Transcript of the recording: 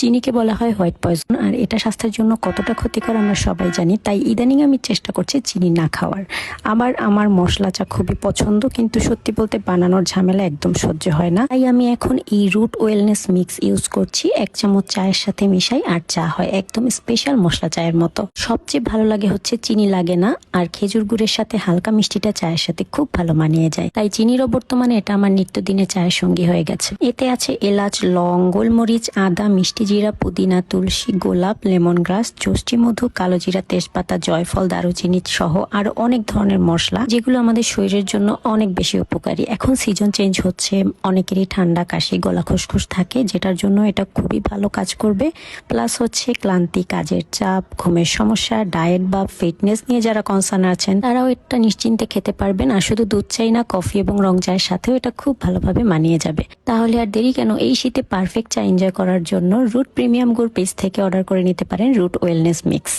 চিনিকে বলা হয় white poison, আর এটা স্বাস্থ্যের জন্য কতটা ক্ষতিকর আমরা সবাই জানি, তাই ইদানিং আমি চেষ্টা করছি চিনি না খাওয়ার। আবার আমার মশলা চা খুবই পছন্দ, কিন্তু সত্যি বলতে বানানোর ঝামেলা একদম সহ্য হয় না। তাই আমি এখন এই রুট ওয়েলনেস মিক্স ইউজ করছি, এক চামচ চায়ের সাথে মিশাই, আর চা হয় একদম স্পেশাল মশলা চায়ের মতো। সবচেয়ে ভালো লাগে হচ্ছে চিনি লাগে না, আর খেজুর গুড়ের সাথে হালকা মিষ্টিটা চায়ের সাথে খুব ভালো মানিয়ে যায়। তাই চিনিরও বর্তমানে এটা আমার নিত্যদিনে চায়ের সঙ্গী হয়ে গেছে। এতে আছে এলাচ, লং, গোলমরিচ, আদা, মিষ্টি জিরা, পুদিনা, তুলসী, গোলাপ লেমন গ্রাস মধু, কালো জিরা, তেজপাতা, জয়ফল, দারুচিনি সহ আরও অনেক ধরনের মশলা, যেগুলো আমাদের শরীরের জন্য অনেক বেশি উপকারী। এখন সিজন চেঞ্জ হচ্ছে, অনেকেরই ঠান্ডা কাশি, গলা খুসখুস থাকে, যেটার জন্য এটা খুবই ভালো কাজ করবে। প্লাস হচ্ছে ক্লান্তি, কাজের চাপ, ঘুমের সমস্যা ডায়েট বা ফিটনেস নিয়ে যারা কনসার্ন আছেন, তারাও এটা নিশ্চিন্তে খেতে পারবেন। আর শুধু দুধ চাই না কফি এবং রং চায়ের সাথেও এটা খুব ভালোভাবে মানিয়ে যাবে। তাহলে আর দেরি কেন? এই শীতে পারফেক্ট চা এনজয় করার জন্য রুট প্রিমিয়াম গুড় পেজ থেকে অর্ডার করে নিতে পারেন রুট ওয়েলনেস মিক্স।